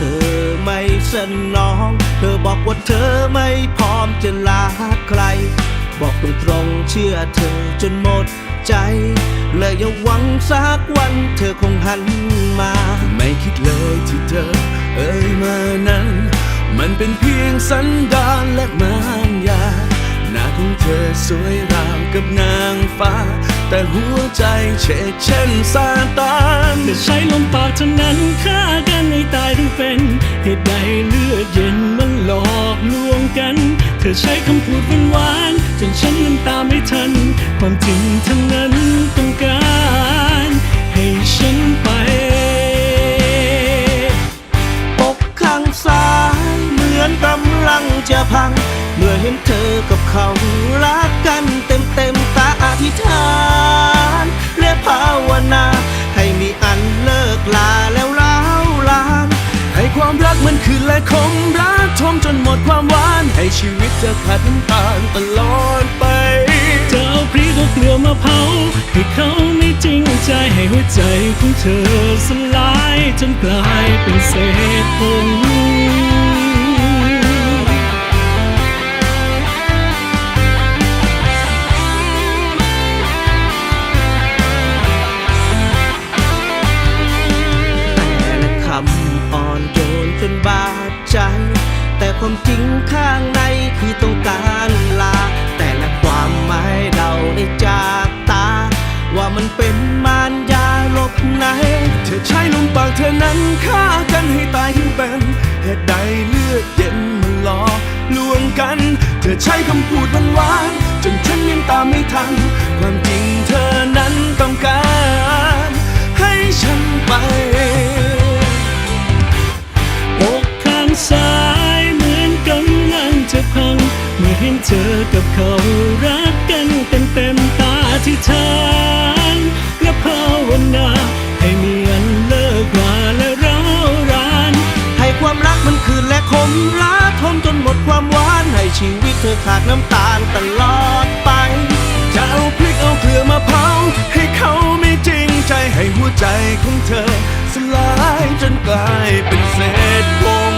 ธอไม่สนอง เธอบอกว่าเธอไม่พร้อมจะลาใคร บอกตรงๆเชื่อเธอจนหมดใจและอย่าหวังสักวันเธอคงหันมา ไม่คิดเลยที่เธอเอ่ยมานั้น มันเป็นเพียงสันดานและมารยาหน้าของเธอสวยราวกับนางฟ้า แต่หัวใจเฉกเช่นซาตานเธอใช้ลมปากเท่านั้นฆ่ากันให้ตายทั้งเป็น เหตุใดเลือดเย็นมันหลอกลวงกัน เธอใช้คำพูดหวานๆจนฉันน้ำตาไม่ทัน ความจริงทั้งนั้นต้องการให้ฉันไปอกข้างซ้ายเหมือนกำลังจะพัง เมื่อเห็นเธอกับเขารักกันเต็มเต็มตาอธิษฐาน คืนและคมรักทมจนหมดความหวาน ให้ชีวิตเธอขาดน้ำตาลตลอดไป เธอเอาพริกเอาเกลือมาเผา ให้เขาไม่จริงใจให้หัวใจของเธอสลายจนกลายเป็นเศษผง ใจ แต่ความจริงข้างในคือต้องการลา แต่ละความหมายเราได้จากตา ว่ามันเป็นมารยาลบไหน เธอใช้ลมปากเธอนั้นฆ่ากันให้ตายทั้งเป็นเหตุใดเลือดเย็นมันหลอลวงกัน เธอใช้คำพูดหวานๆจนฉันยังตามไม่ทัน ความจริงเธอนั้น ชีวิตเธอขาดน้ำตาลตลอดไป จะเอาพริกเอาเกลือมาเผาให้เขาไม่จริงใจให้หัวใจของเธอ สลายจนกลายเป็นเศษผง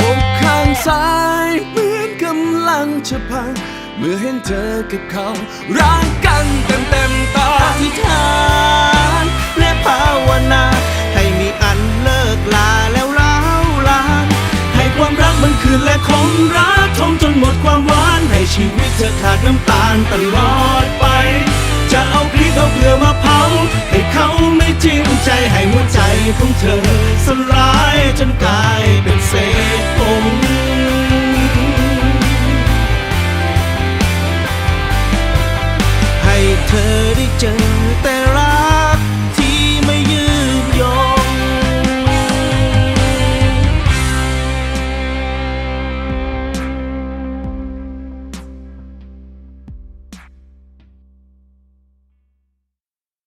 อกข้างซ้ายมือ จะพัง เมื่อเห็นเธอกับเขารักกันเต็มเต็มตาอธิษฐานและภาวนา ให้มีอันเลิกลาแล้วร้าวลานให้ความรักมันคืนและคงรักทมจนหมดความหวาน ให้ชีวิตเธอขาดน้ำตาลตลอด